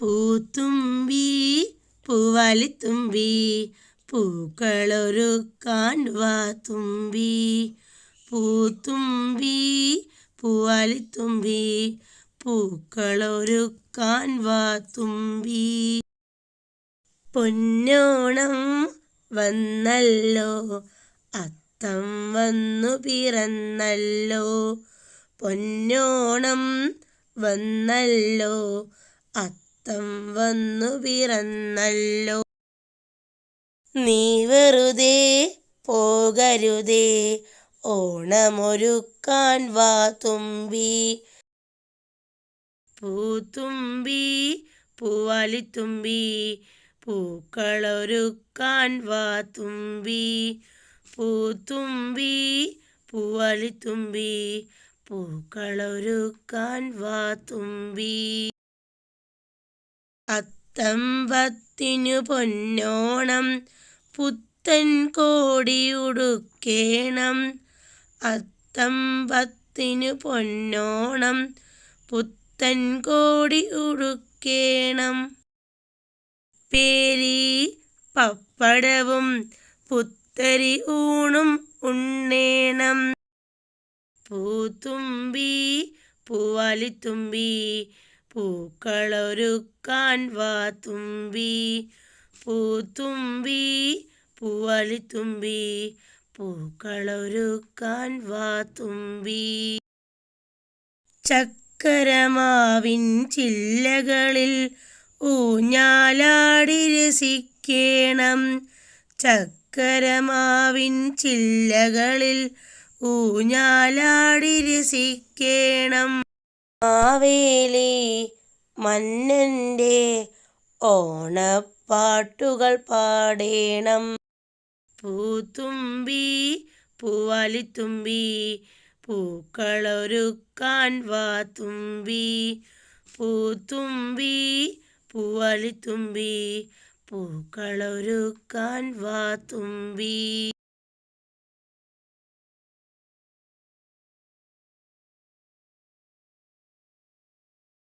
പൂത്തുമ്പി പൂവാലിത്തുമ്പി പൂക്കളൊരുക്കാൻ വാ തുമ്പി പൂത്തുമ്പി പൂവാലിത്തുമ്പി പൂക്കളൊരുക്കാൻ തുമ്പി പൊന്നോണം വന്നല്ലോ അത്തം വന്നു പിറന്നല്ലോ. പൊന്നോണം വന്നല്ലോ അത്തം വന്നു പിറന്നല്ലോ. നീ വെറുതെ പോകരുതേ. ഓണമൊരുക്കാൻ വാ തുമ്പി. പൂത്തുമ്പി പൂവാലിത്തുമ്പി പൂക്കളൊരുക്കാൻ വാ തുമ്പി. പൂത്തുമ്പി പൂവാലിത്തുമ്പി പൂക്കളൊരുക്കാൻ വാ തുമ്പി. അത്തമ്പത്തിനു പൊന്നോണം പുത്തൻ കോടിയുടുക്കേണം. അത്തമ്പത്തിനു പൊന്നോണം പുത്തൻ കോടി ഉടുക്കേണം പേരി പപ്പടവും പുത്തരി ഊണും ഉണ്ണേണം. പൂത്തുമ്പി പൂവാലിത്തുമ്പി പൂക്കളൊരുക്കാൻ വാ തുമ്പി പൂത്തുമ്പി തുമ്പി പൂക്കളൊരുക്കാൻ വാ തുമ്പി. ചക്കരമാവിൻ ചില്ലകളിൽ ഊഞ്ഞാലാടി രസിക്കേണം. ചക്കരമാവിൻ ചില്ലകളിൽ ഊഞ്ഞാലാടി രസിക്കേണം. മാവേലി മന്നന്റെ ഓണപ്പാട്ടുകൾ പാടേണം. പൂത്തുമ്പി പൂവാലിത്തുമ്പി പൂക്കളൊരുക്കാൻ വാ തുമ്പി പൂത്തുമ്പി പൂവാലിത്തുമ്പി പൂക്കളൊരുക്കാൻ വാ തുമ്പി